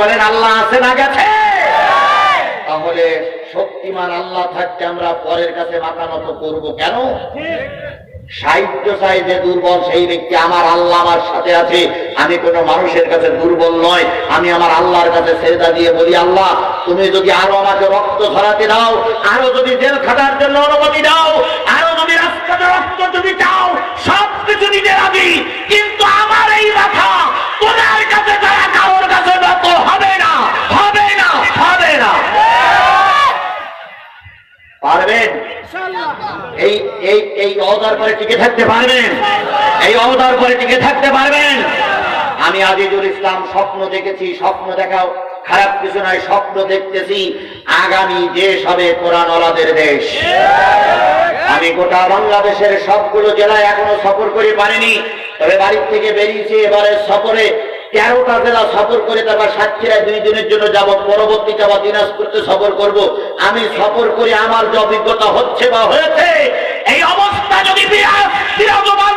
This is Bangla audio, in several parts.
বলেন আল্লাহ আছে না গেছে? তাহলে শক্তিমান আল্লাহ থাকতে আমরা পরের কাছে মাথা নত করব কেন? সাহিত্য চাই যে দুর্বল সেই ব্যক্তি আমার আল্লাহ আমার সাথে আছে। আমি কোন মানুষের কাছে দুর্বল নয়। আমি আমার আল্লাহর কাছে সেজদা দিয়ে বলি আল্লাহ তুমি যদি আরও আমাকে রক্ত ধরাতে দাও আরও যদি জেল খাটার জন্য অনুমতি দাও আরও যদি রাস্তাতে রক্ত যদি চাও সব কিছু দিতে রাজি কিন্তু অহদার পরে টিকে থাকতে পারবেন। এই অহদার পরে টিকে থাকতে পারবেন। আমি আজিজুল ইসলাম স্বপ্ন দেখেছি, স্বপ্ন দেখাও। খারাপ কিছু নয়, স্বপ্ন দেখতেছি। আগামী দেশ হবে কোরআনওয়ালাদের দেশ। আমি গোটা বাংলাদেশের সবগুলো জেলায় এখনও সফর করে পারিনি। তবে বাড়ির থেকে বেরিয়েছি, এবারে সফরে তেরোটা জেলা সফর করে তারপর সাতক্ষীরায় দুই দিনের জন্য যাব পরবর্তীতে আবার দিনাজপুরতে সফর করব। আমি সফর করে আমার যে অভিজ্ঞতা হচ্ছে বা হয়েছে এই অবস্থা যদি বিরাজ বিরাজমান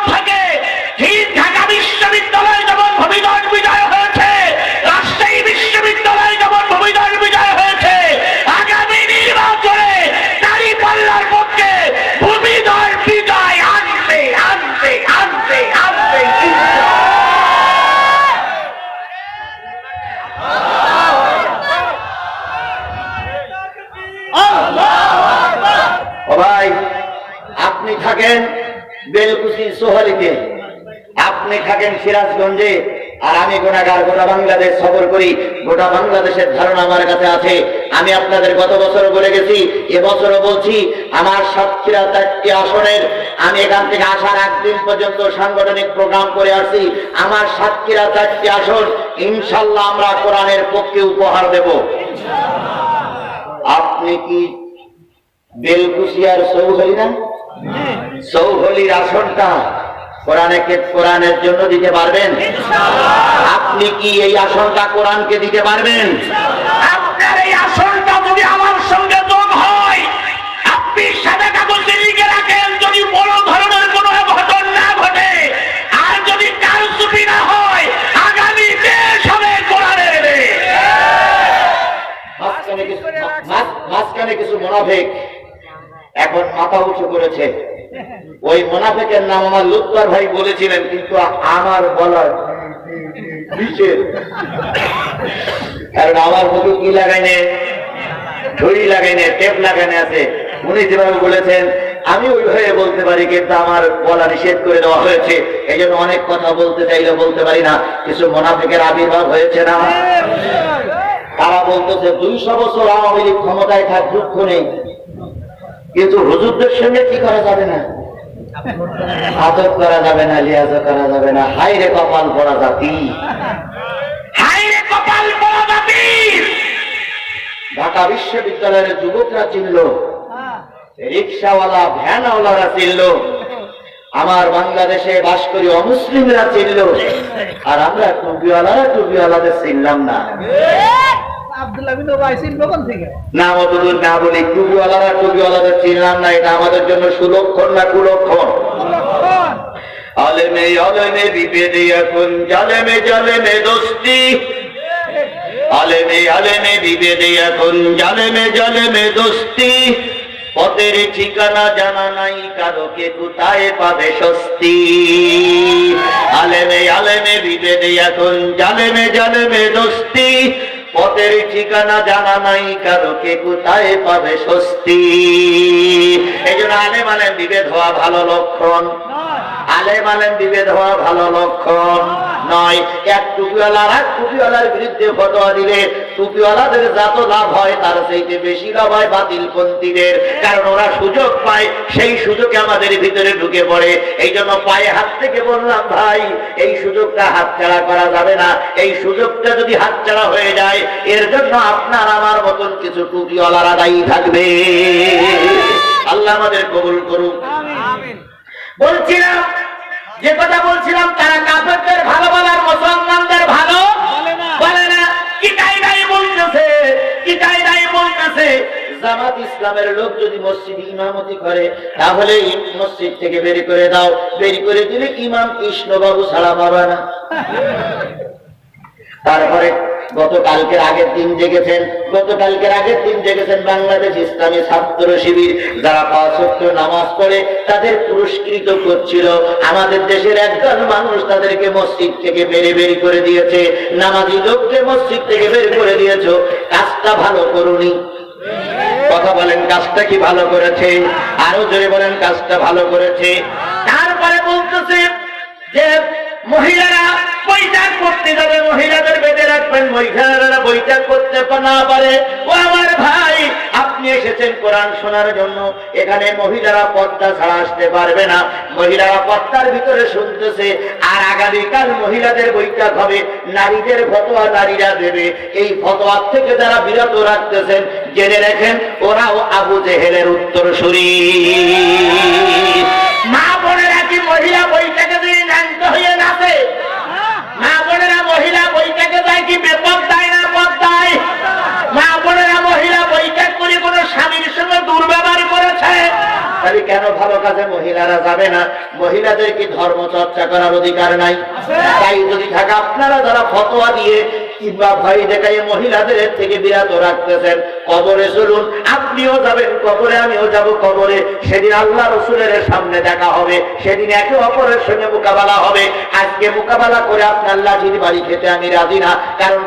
সিরাজগঞ্জে আর আমি গোনাগার গোটা বাংলাদেশ সফর করি। গোটা বাংলাদেশের ধারণা আমার কাছে আছে। আমি আপনাদের গত বছর বলে গেছি এবছরও বলছি আমার সাতক্ষীরা চারটি আসনের আমি এখান থেকে আসার একদিন পর্যন্ত সাংগঠনিক প্রোগ্রাম করে আসছি। আমার সাতক্ষীরা চারটি আসন ইনশাল্লাহ আমরা কোরআনের পক্ষে উপহার দেব। আপনি কি বেলকুশিয়ার সৌহলি না? সৌহলির আসনটা কোরআনে কোরআনের জন্য দিতে পারবেন? আপনি কি এই আসনটা কোরআনকে দিতে পারবেন? আপনার এই আসনটা যদি আমার সঙ্গে যোগ হয় আপনি সাদা কাগজে লিখে রাখেন যদি বড় ধরনের কোনো ঘটন না ঘটে আর যদি কারচুপি না হয় আগামী দেশ হবে কোরআনের মাঝখানে কিছু মোনাফেক এখন মাথা উঁচু করেছে। ওই মোনাফেকের নাম আমার লুৎফর ভাই বলেছিলেন, কিন্তু আমার বলার কারণ আমার মুখে কি লাগাইনে? ঝুড়ি লাগাইনে, টেপ লাগাইনে আছে। উনি যেভাবে বলেছেন, আমি ওইভাবে বলতে পারি, কিন্তু আমার বলা নিষেধ করে দেওয়া হয়েছে। এই জন্য অনেক কথা বলতে চাইলে বলতে পারি না। কিছু মোনাফেকের আবির্ভাব হয়েছে না? তারা বলতেছে, দুইশো বছর আওয়ামী লীগ ক্ষমতায় থাক, দুঃখ নেই। কিন্তু হুজুরদের সঙ্গে কি করা যাবে না? আদর করা যাবে না লিয়াজ করা যাবে না হাই রে কপাল পড়া জাতি। হাই রে কপাল পড়া জাতি। ঢাকা বিশ্ববিদ্যালয়ের যুবকরা চিনল রিক্সাওয়ালা ভ্যানওয়ালারা চিনল আমার বাংলাদেশে বাস করি অমুসলিমরা চিনল আর আমরা টুপিওয়ালারা টুপিওয়ালাদের চিনলাম না। আব্দুল্লাহ বিন ওবাই চিনবো কোন থেকে? না অতদূর না বলি টুপিওয়ালারা টুপিওয়ালাদের চিনলাম না এটা আমাদের জন্য সুলক্ষণ না কুলক্ষণ? আলেমে আলেমে বিভেদে এখন জালেমে জালেমে দোস্তি। আলেমে আলেমে বিভেদে এখন জালেমে জালেমে দোস্তি। পথের ঠিকানা জানা নাই কারোকে কোথায় পাবে স্বস্তি? আলেমে আলেমে বিভেদে এখন জালেমে জালেমে দোস্তি। পথের ঠিকানা জানা নাই কারোকে কোথায় পাবে স্বস্তি? এই জন্য আলেম আলেম বিভেদ হওয়া ভালো লক্ষণ। আলে আলেম বিভেদ হওয়া ভালো লক্ষণ। নয়। এক টুপিওয়ালা আর এক টুপিওয়ালার বিরুদ্ধে ফটোয়া দিলে টুপিওয়ালাদের যত লাভ হয় তার চাইতে বেশি লাভ হয় বাতিল পন্থীদের কারণ ওরা সুযোগ পায় সেই সুযোগে আমাদের ভিতরে ঢুকে পড়ে। এই জন্য পায়ে হাত থেকে বললাম ভাই এই সুযোগটা হাতছাড়া করা যাবে না। এই সুযোগটা যদি হাতছাড়া হয়ে যায় এর জন্য আপনার আমার মতন কিছু টুপিওয়ালারা দায়ী থাকবে। আল্লাহ আমাদের কবুল করুক। বলছিলাম যে কথা বলছিলাম, তারা কাপড়দের ভালো বলার, মুসলমানদের ভালো বলে না। কিটাই নাই বলতেছে? কিটাই নাই বলতেছে? ইসলামের লোক যদি করে, তাহলে থেকে বের করে দাও। বের করে দিলে তারপরে গতকালকের আগের দিন জেগেছেন গতকালকের আগের দিন জেগেছেন বাংলাদেশ ইসলামী ছাত্র শিবির যারা পাঁচ নামাজ পড়ে তাদের পুরস্কৃত করছিল। আমাদের দেশের একজন মানুষ তাদেরকে মসজিদ থেকে বেরে বেরি করে দিয়েছে। নামাজি লোককে মসজিদ থেকে বের করে দিয়েছ, কাজটা ভালো করুনি। কথা বলেন, কাজটা কি ভালো করেছে? আরও জোরে বলেন, কাজটা ভালো করেছে। তারপরে বলতেছে যে মহিলারা বৈঠক করতে যাবে, মহিলাদের বেঁধে রাখবেন, মহিলারা বৈঠক করতে না পারে। ও আমার ভাই, আপনি এসেছেন কোরআন শোনার জন্য। এখানে মহিলারা পর্দা ছাড়া আসতে পারবে না। মহিলারা পর্দার ভিতরে শুনতেছে, আর আগামীকাল মহিলাদের বৈঠক হবে, নারীদের ফতোয়া নারীরা দেবে। এই ফতোয়ার থেকে যারা বিরত রাখতেছেন, জেনে রাখেন, ওরাও আবু জেহেলের উত্তর মা বোনেরা কি মহিলা বৈঠকে দিয়ে ন্যান্ত হয়ে নাচে? যায় কি বেপক না পদ্মায় মা বোনেরা মহিলা বৈঠক করে কোন স্বামীর সঙ্গে দুর্ব্যবহার করেছে? তাহলে কেন ভালো কাজে মহিলারা যাবে না? মহিলাদের কি ধর্ম চর্চা করার অধিকার নাই? তাই যদি থাকে আপনারা যারা ফতোয়া দিয়ে কিংবা ভয় মহিলাদের থেকে বিরত রাখতেছেন। কবরে চলুন আপনিও যাবেন কবরে আমিও যাব কবরে। সেদিন আল্লাহ রসুলের সামনে দেখা হবে সেদিন একে অপরের সঙ্গে মোকাবেলা হবে। আজকে মোকাবেলা করে আপনার লাঠির বাড়ি খেতে আমি রাজি না কারণ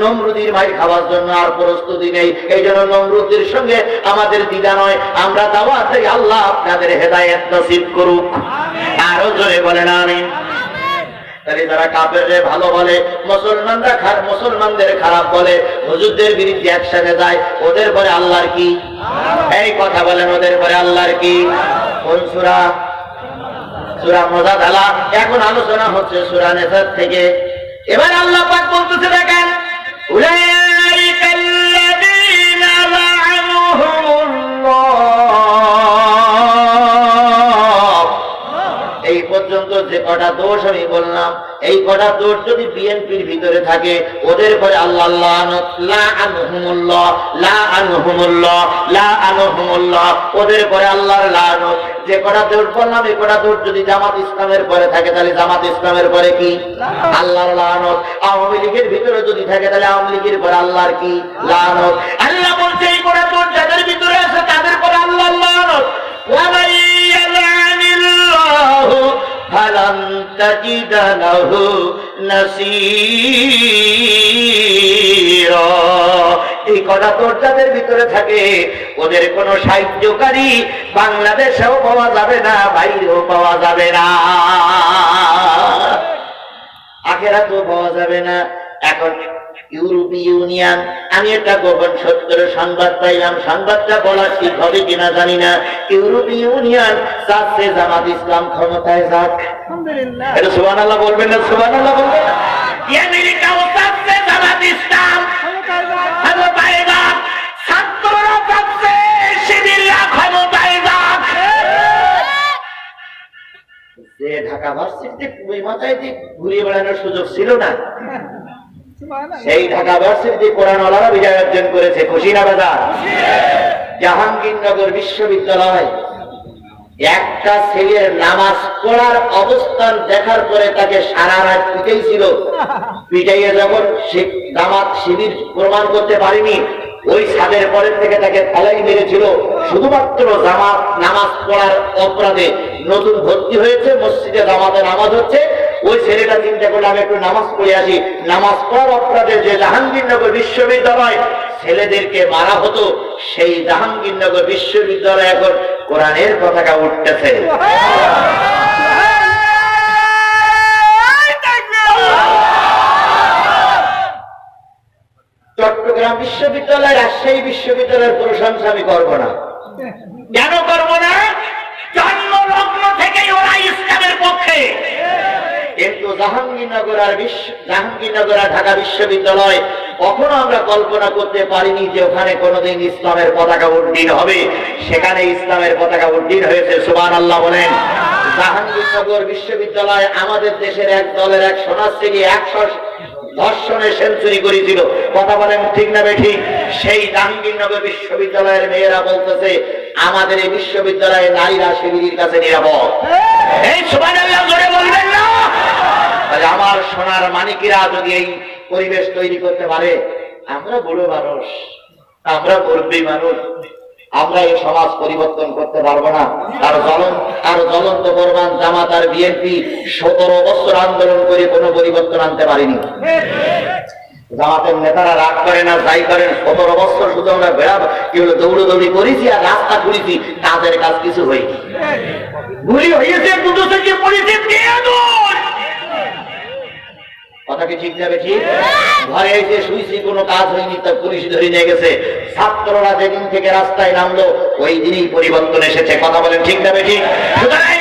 নমরুদির ভাই খাওয়ার জন্য আর প্রস্তুতি নেই। এই জন্য নমরুদির সঙ্গে আমাদের দিদা নয় আমরা দাওয়াত দেই আল্লাহ আপনাদের হেদায়েত নসিব করুক। আরও জোরে বলেন আমি তাহলে যারা কাপেরদের ভালো বলে, মুসলমানরা খার মুসলমানদের খারাপ বলে, হুজুরদের বিরুদ্ধে একসাথে যায়, ওদের পরে আল্লাহর কি? এই কথা বলেন, ওদের পরে আল্লাহর কি? কোন সুরা? সুরা মজা ঢালা এখন আলোচনা হচ্ছে সুরা নেশার থেকে। এবার আল্লাহ পাক বলতেছে, দেখেন যে কটা দোষ আমি বললাম, এই কটা দোষ যদি বিএনপির ভিতরে থাকে, ওদের পরে আল্লাহ ওদের পরে আল্লাহর লানত। যে কটা দোষ বললাম, এই কটা দোষ যদি জামাত ইসলামের পরে থাকে, তাহলে জামাত ইসলামের পরে কি? আল্লাহর লানত। আওয়ামী লীগের ভিতরে যদি থাকে, তাহলে আওয়ামী লীগের পরে আল্লাহর কি? লানত। আল্লাহ বলছে, এই কটা দোষ যাদের ভিতরে আছে, তাদের পরে আল্লাহ লানত। ওয়াবাই ইয়ালানিল্লাহু فلن تجد له نصيرا এই কথা তোর যাদের ভিতরে থাকে ওদের কোনো সাহায্যকারী বাংলাদেশেও পাওয়া যাবে না বাইরেও পাওয়া যাবে না আখেরা তো পাওয়া যাবে না এখন ইউরোপীয় ইউনিয়ন। আমি একটা গোপন সত্যের সংবাদ পাইলাম। সংবাদটা বলা ঠিক হবে কিনা জানি না। ইউরোপীয় ইউনিয়ন চাচ্ছে জামাত ইসলাম ক্ষমতায় যাক। এটা সুবান আল্লাহ বলবেন না? সুবান আল্লাহ বলবেন না? আমেরিকাও চাচ্ছে জামাত ইসলাম। ক্ষমতায় যাক। ছাত্ররা চাচ্ছে শিবিররা ক্ষমতায় যাক। যে ঢাকা ভার্সিটিতে ওই মাথায় ঘুরিয়ে বেড়ানোর সুযোগ ছিল না সেই ঢাকা ভার্সিটিতে কোরআন ওলারা বিজয় অর্জন করেছে, খুশি না বাজার? জাহাঙ্গীরনগর বিশ্ববিদ্যালয় একটা ছেলের নামাজ পড়ার অবস্থান দেখার পরে তাকে সারা রাত পিটাইছিল। পিটাইয়ে যখন নামাজ শিবির প্রমাণ করতে পারেনি, ওই ছাদের পরের থেকে তাকে ফেলাই মেরেছিল। শুধুমাত্র জামাত নামাজ পড়ার অপরাধে নতুন ভর্তি হয়েছে, মসজিদে জামাতে নামাজ হচ্ছে ওই ছেলেটা চিন্তা করলে আমি একটু নামাজ পড়ে আসি। নামাজ পড়ার অপরাধে যে জাহাঙ্গীরনগর বিশ্ববিদ্যালয় ছেলেদেরকে মারা হতো, সেই জাহাঙ্গীরনগর বিশ্ববিদ্যালয় এখন কোরআনের পতাকা উঠতেছে। চট্টগ্রাম বিশ্ববিদ্যালয়, রাজশাহী বিশ্ববিদ্যালয়ের প্রশংসা আমি করব না। কেন করব না? জন্ম লগ্ন থেকেই ওরা ইসলামের পক্ষে। কিন্তু জাহাঙ্গীরনগর আর বিশ্ব জাহাঙ্গীরনগর আর ঢাকা বিশ্ববিদ্যালয় কখনো আমরা কল্পনা করতে পারিনি যে ওখানে কোনোদিন ইসলামের পতাকা উড্ডীন হবে। সেখানে ইসলামের পতাকা উড্ডীন হয়েছে সুবান আল্লাহ বলেন। জাহাঙ্গীরনগর বিশ্ববিদ্যালয় আমাদের দেশের এক দলের এক সন্ন্যাসী একশো ধর্ষণে সেঞ্চুরি করেছিল। কথা বলেন ঠিক না বেঠি? সেই জাহাঙ্গীরনগর বিশ্ববিদ্যালয়ের মেয়েরা বলতেছে, আমাদের এই বিশ্ববিদ্যালয়ে নারীরা শিবিরির কাছে নিরাপদ। এই সুবহানাল্লাহ জোরে বলবেন তাহলে আমার সোনার মানিকেরা যদি এই পরিবেশ তৈরি করতে পারে, আমরা বুড়ো মানুষ, আমরা মুরব্বী মানুষ, আমরা এই সমাজ পরিবর্তন করতে পারব না। আর জ্বলন, আর জ্বলন্ত প্রমাণ জামাত আর বিএনপি সতেরো বছর আন্দোলন করে কোনো পরিবর্তন আনতে পারেনি। জামাতের নেতারা রাগ করে না, যাই করেন, সতেরো বছর শুধু আমরা বেড়া, কি হলো, দৌড়দৌড়ি করেছি আর রাস্তা ঘুরেছি কাজের কাজ কিছু হয়নি। ঘুরি হয়েছে, দুটো থেকে পড়েছে কথা ঠিক যাবে শুইছি, কোনো কাজ পুলিশ ধরে নিয়ে গেছে। ছাত্ররা যেদিন থেকে রাস্তায় নামলো, ওই দিনই পরিবর্তন এসেছে। কথা বলেন ঠিক যাবে ঠিক? সুতরাং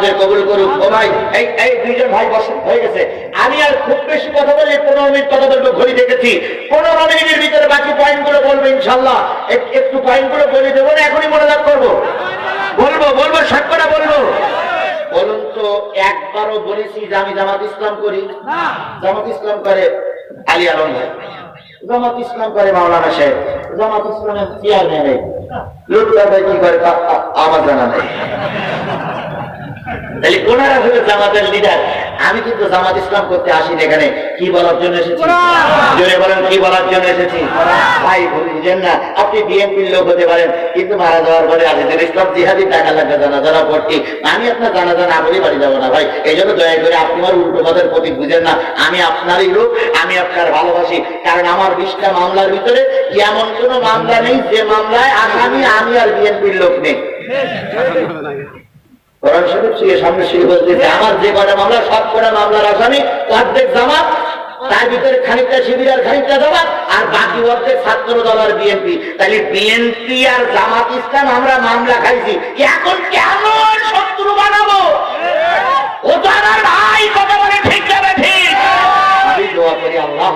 আমাদের কবুল করুক। ও ভাই, এই এই দুইজন ভাই বসে হয়ে গেছে। আমি আর খুব বেশি কথা বলে পনেরো মিনিট কথা বলব ঘড়ি দেখেছি। পনেরো মিনিটের ভিতরে বাকি পয়েন্টগুলো বলব ইনশাল্লাহ। একটু পয়েন্টগুলো বলে দেবো না, এখনই মনোযোগ করব। বলব বলব কথা বলব। বলুন তো, একবারও বলেছি যে আমি জামাত ইসলাম করি। জামাত ইসলাম করে আলী আলম জামাত ইসলাম করে মাওলানা সাহেব। জামাত ইসলামের চেয়ারম্যান লুটটা ভাই কি করে আমার জানা নেই। তাহলে হলো জামাতের লিডার আমি কিন্তু জামাত ইসলাম করতে আসি এখানে। কি বলার জন্য এসেছি? জোরে বলেন কি বলার জন্য এসেছি? ভাই বুঝলেন না। আপনি বিএনপির লোক হতে পারেন কিন্তু মারা যাওয়ার পরে আজিজুল ইসলাম জিহাদি টাকা লাগবে জানা জানা ভর্তি আমি আপনার বলে বাড়ি যাব না ভাই। এই জন্য দয়া করে আপনি আমার উল্টো পথের প্রতীক বুঝেন না। আমি আপনারই লোক আমি আপনার ভালোবাসি। কারণ আমার বিশটা মামলার ভিতরে এমন কোনো মামলা নেই যে মামলায় আসামি আমি আর বিএনপির লোক নেই। কোরআন শরীফ থেকে সামনে শুরু বলতেছে আমার যে কটা মামলা সব কটা মামলার আসামি অর্ধেক জামাত তার ভিতরে খানিকটা শিবির আর খানিকটা জামাত আর বাকি অর্ধেক ছাত্র দল আর বিএনপি। তাহলে বিএনপি আর জামাত ইসলাম আমরা মামলা খাইছি। এখন কেমন শত্রু বানাবো? ও তো আমার ভাই কথা বলে ঠিক যাবে ঠিক। আমি দোয়া করি আল্লাহ।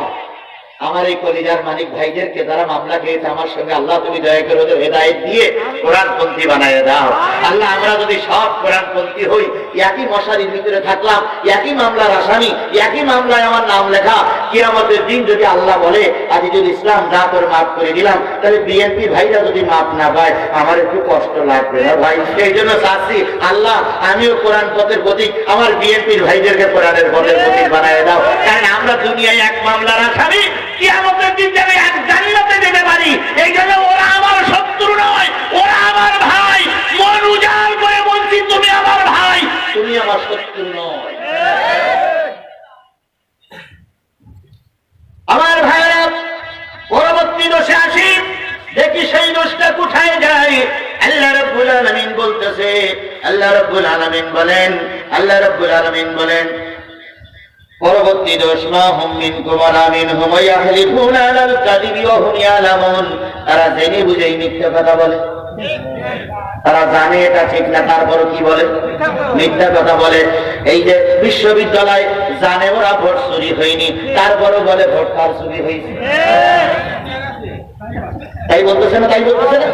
আমার এই কলিজার মালিক ভাইদেরকে যারা মামলা খেয়েছে, আমার সঙ্গে আল্লাহ তুমি দয়া করে ওদের হেদায়ত দিয়ে কোরআনপন্থী বানায় দাও। আল্লাহ, আমরা যদি সব কোরআনপন্থী হই, একই মশারির ভিতরে থাকলাম, একই মামলার আসামি, একই মামলায় আমার নাম লেখা, কিয়ামতের দিন যদি আল্লাহ বলে, আজিজুল ইসলাম, যা করে মাফ করে দিলাম, তাহলে বিএনপি ভাইরা যদি মাফ না পায়, আমার একটু কষ্ট লাগবে না ভাই। সেই জন্য চাচ্ছি, আল্লাহ, আমিও কোরআন পথের প্রতীক, আমার বিএনপির ভাইদেরকে কোরআনের পথের প্রতীক বানায় দাও। কারণ আমরা দুনিয়ায় এক মামলার আসামি কিয়ামতের দিন যেন এক জান্নাতে যেতে পারি। এই জন্য ওরা আমার শত্রু নয়, ওরা আমার ভাই। মন উজাড় করে বলছি, তুমি আমার ভাই, তুমি আমার শত্রু নয়। আমার ভাইরা পরবর্তী দোষে আসি। দেখি সেই দোষটা কোথায় যায়। আল্লাহ রাব্বুল আলামিন বলতেছে, আল্লাহ রাব্বুল আলামিন বলেন, আল্লাহ রাব্বুল আলামিন বলেন পরবর্তী দোষ মা হুম মিনকুম ওয়ালা মিনহুম আলাল কাযিবি ওয়া হুম ইয়ালামুন। তারা জেনে বুঝেই মিথ্যা কথা বলে। তারা জানে এটা ঠিক না তারপরও কি বলে? মিথ্যা কথা বলে। এই যে বিশ্ববিদ্যালয় জানে ওরা ভোট চুরি হয়নি, তারপরও বলে ভোট কার চুরি হয়েছে? তাই বলতেছে না, তাই বলতেছে না?